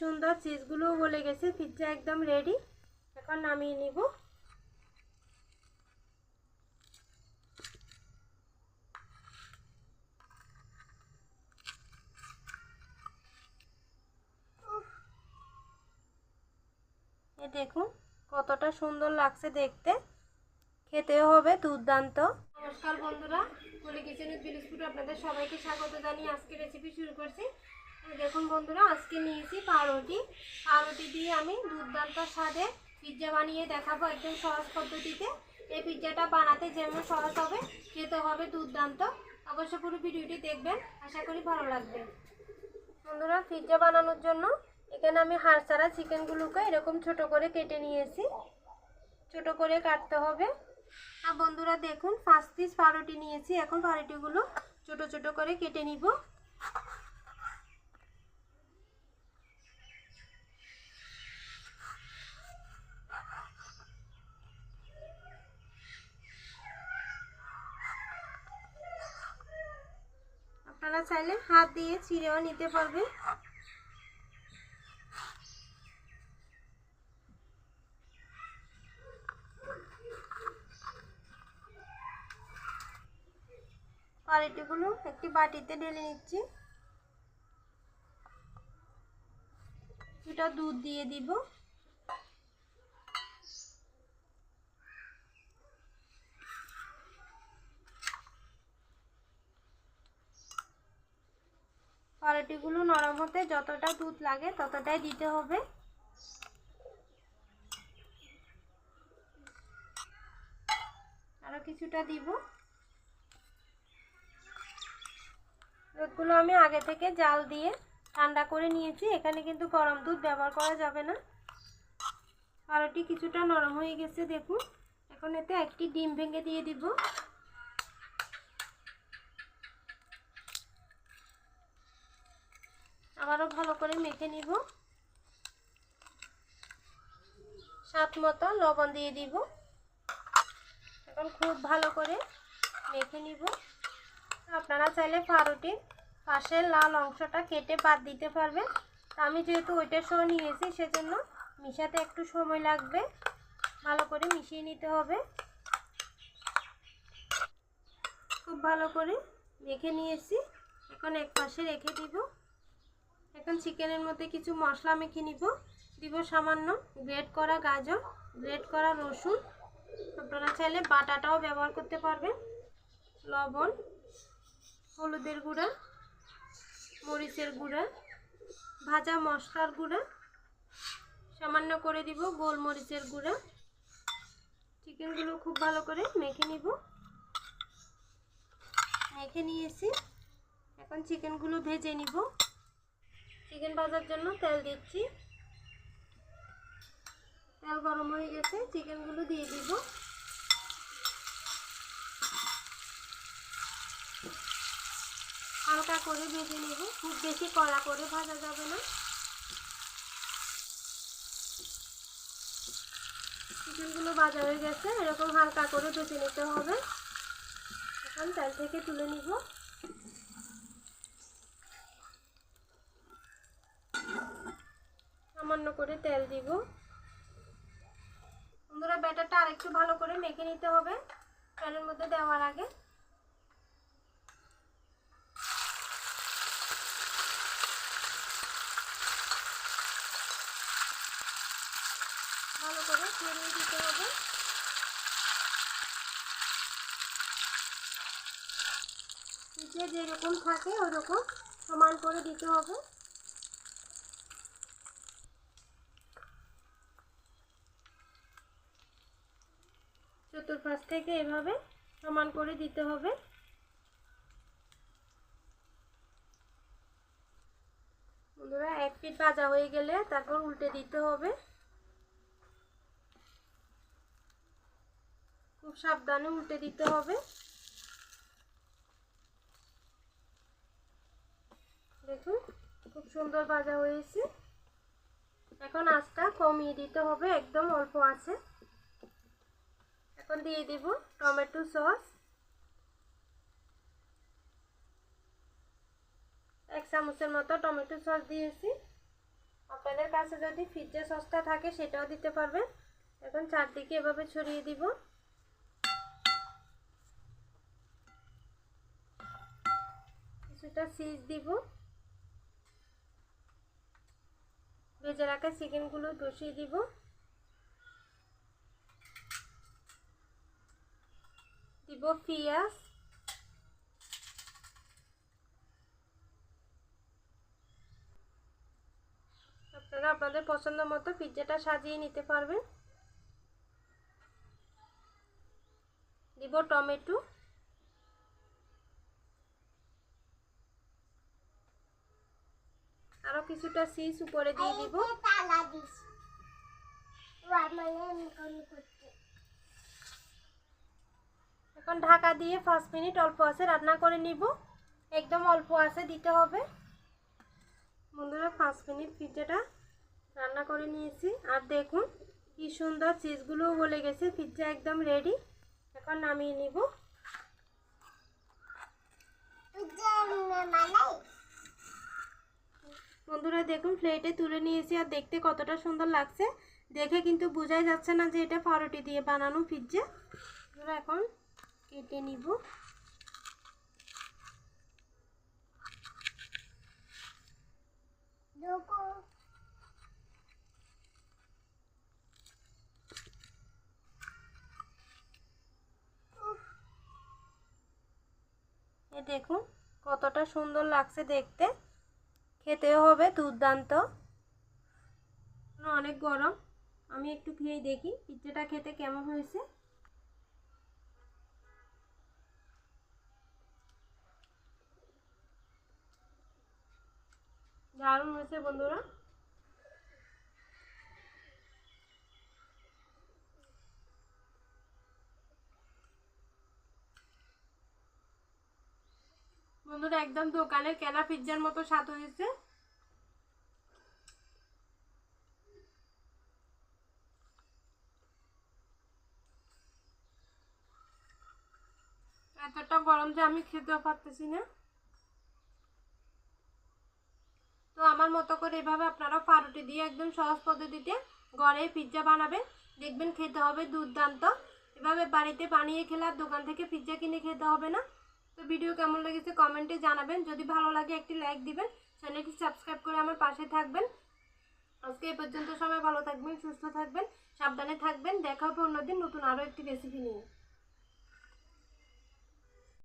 সুন্দর চিজগুলোও গলে গেছে পিৎজা একদম রেডি এখন নামিয়ে নিব। এ দেখুন, কতটা সুন্দর লাগছে দেখতে। খেতেও হবে, দুর্দান্ত। নমস্কার বন্ধুরা কুলি কিচেনের বিস্কুট আপনাদের সবাইকে স্বাগত জানিয়ে আজকে রেসিপি শুরু করছি। দেখুন বন্ধুরা, আজকে নিয়েছি পাউরুটি। পাউরুটি দিয়ে আমি দুর্দান্ত স্বাদে পিৎজা বানিয়ে দেখাবো একদম সহজ পদ্ধতিতে। এই পিৎজাটা বানাতে যেমন সহজ হবে, খেতে হবে দুর্দান্ত অবশ্য পুরো ভিডিওটি দেখবেন, আশা করি ভালো লাগবে। বন্ধুরা পিৎজা বানানোর জন্য এখানে আমি হাড় চিকেনগুলোকে এরকম ছোট করে কেটে নিয়েছি। ছোট করে কাটতে হবে। আর বন্ধুরা, দেখুন পাঁচ পিস পাউরুটি নিয়েছি। এখন পাউরুটিগুলো ছোট ছোট করে কেটে নিব আপনারা চাইলে হাত দিয়ে ছিঁড়েও নিতে পারবেন পাউরুটিগুলো একটি বাটিতে ঢেলে নিচ্ছি। এটা দুধ দিয়ে দিব। পাউরুটিগুলো নরম হতে যতটা দুধ লাগে ততটাই দিতে হবে। আরও কিছুটা দিব। দুধগুলো আমি আগে থেকে জাল দিয়ে ঠান্ডা করে নিয়েছি। এখানে কিন্তু গরম দুধ ব্যবহার করা যাবে না। পাউরুটি কিছুটা নরম হয়ে গেছে, দেখুন। এখন এতে একটি ডিম ভেঙে দিয়ে দিব। আবারও ভালো করে মেখে নিব। স্বাদ মতো লবণ দিয়ে দিব। এখন খুব ভালো করে মেখে নিব। আপনারা চাইলে পাউরুটির পাশের লাল অংশটা কেটে বাদ দিতে পারবেন। আমি যেহেতু ওইটা সহ নিয়েছি, সেজন্য মিশাতে একটু সময় লাগবে। ভালো করে মিশিয়ে নিতে হবে। খুব ভালো করে মেখে নিয়েছি। এখন এক পাশে রেখে দিব। এখন চিকেনের মধ্যে কিছু মশলা মেখে নিব। দিব সামান্য গ্রেট করা গাজর, গ্রেট করা রসুন। আপনারা চাইলে বাটাটাও ব্যবহার করতে পারবেন। লবণ, হলুদের গুঁড়া, মরিচের গুঁড়া, ভাজা মশলার গুঁড়া। সামান্য করে দিব গোলমরিচের গুঁড়া। চিকেনগুলো খুব ভালো করে মেখে নিব। মেখে নিয়েছি। এখন চিকেনগুলো ভেজে নিব। চিকেন ভাজার জন্য তেল দিচ্ছি। তেল গরম হয়ে গেছে, চিকেনগুলো দিয়ে দিব। হালকা করে ভেজে নেব। খুব বেশি কড়া করে ভাজা যাবে না। চিকেনগুলো ভাজা হয়ে গেছে, এরকম হালকা করে ভেজে নিতে হবে। এখন তেল থেকে তুলে নিব সামান্য করে তেল দিব। বন্ধুরা, ব্যাটারটা আরেকটু ভালো করে মেখে নিতে হবে প্যানের মধ্যে দেওয়ার আগে। ভালো করে ছড়িয়ে দিতে হবে। যে যেরকম থাকে, ওরকম সমান করে দিতে হবে। চতুর্পাশ থেকে এভাবে সমান করে দিতে হবে। বন্ধুরা, এক পিঠ ভাজা হয়ে গেলে তারপর উল্টে দিতে হবে। খুব সাবধানে উল্টে দিতে হবে। দেখুন, খুব সুন্দর ভাজা হয়েছে। এখন আঁচটা কমিয়ে দিতে হবে, একদম অল্প আছে। এখন দিয়ে দিব টমেটো সস। এক চামচের মতো টমেটো সস দিয়েছি। আপনাদের কাছে যদি পিৎজা সসটা থাকে সেটাও দিতে পারবেন। এখন চারদিকে এভাবে ছড়িয়ে দিব। কিছুটা চিজ দিব। ভেজে রাখা চিকেনগুলো বসিয়ে দিব। দিব আপনারা আপনাদের পছন্দ মতো সাজিয়ে নিতে পারবেন। দিব টমেটো। আরও কিছুটা চিজ উপরে দিয়ে দিব তালা দিস মানে এমনি করতে এখন ঢাকা দিয়ে পাঁচ মিনিট অল্প আছে, রান্না করে নিব। একদম অল্প আছে, দিতে হবে। বন্ধুরা, পাঁচ মিনিট পিৎজাটা রান্না করে নিয়েছি। আর দেখুন, কি সুন্দর চিজগুলোও গলে গেছে পিৎজা একদম রেডি এখন নামিয়ে নিব। বন্ধুরা, দেখুন প্লেটে তুলে নিয়েছি, আর দেখতে কতটা সুন্দর লাগছে। দেখে কিন্তু বোঝাই যাচ্ছে না যে এটা পাউরুটি দিয়ে বানানো বন্ধুরা, এখন কেটে নিব। দেখুন কতটা সুন্দর লাগছে দেখতে। খেতেও হবে দুর্দান্ত। অনেক গরম। আমি একটু খেয়ে দেখি পিৎজাটা খেতে কেমন হয়েছে। দারুণ হয়েছে বন্ধুরা। বন্ধুরা, একদম দোকানের কেনা পিৎজার মতো স্বাদ হয়েছে। এতটা গরম যে আমি খেতেও পারতেছি না। তো আমার মতো করে এভাবে আপনারা পাউরুটি দিয়ে একদম সহজ পদ্ধতিতে ঘরে পিৎজা বানাবেন। দেখবেন খেতে হবে দুর্দান্ত। এভাবে বাড়িতে বানিয়ে খেলে আর দোকান থেকে পিৎজা কিনে খেতে হবে না। তো ভিডিও কেমন লেগেছে কমেন্টে জানাবেন। যদি ভালো লাগে একটি লাইক দিবেন। চ্যানেলটি সাবস্ক্রাইব করে আমার পাশে থাকবেন। আজকে এই পর্যন্ত সবাই ভালো থাকবেন, সুস্থ থাকবেন, সাবধানে থাকবেন। দেখা হবে অন্যদিন নতুন আরও একটি রেসিপি নিয়ে।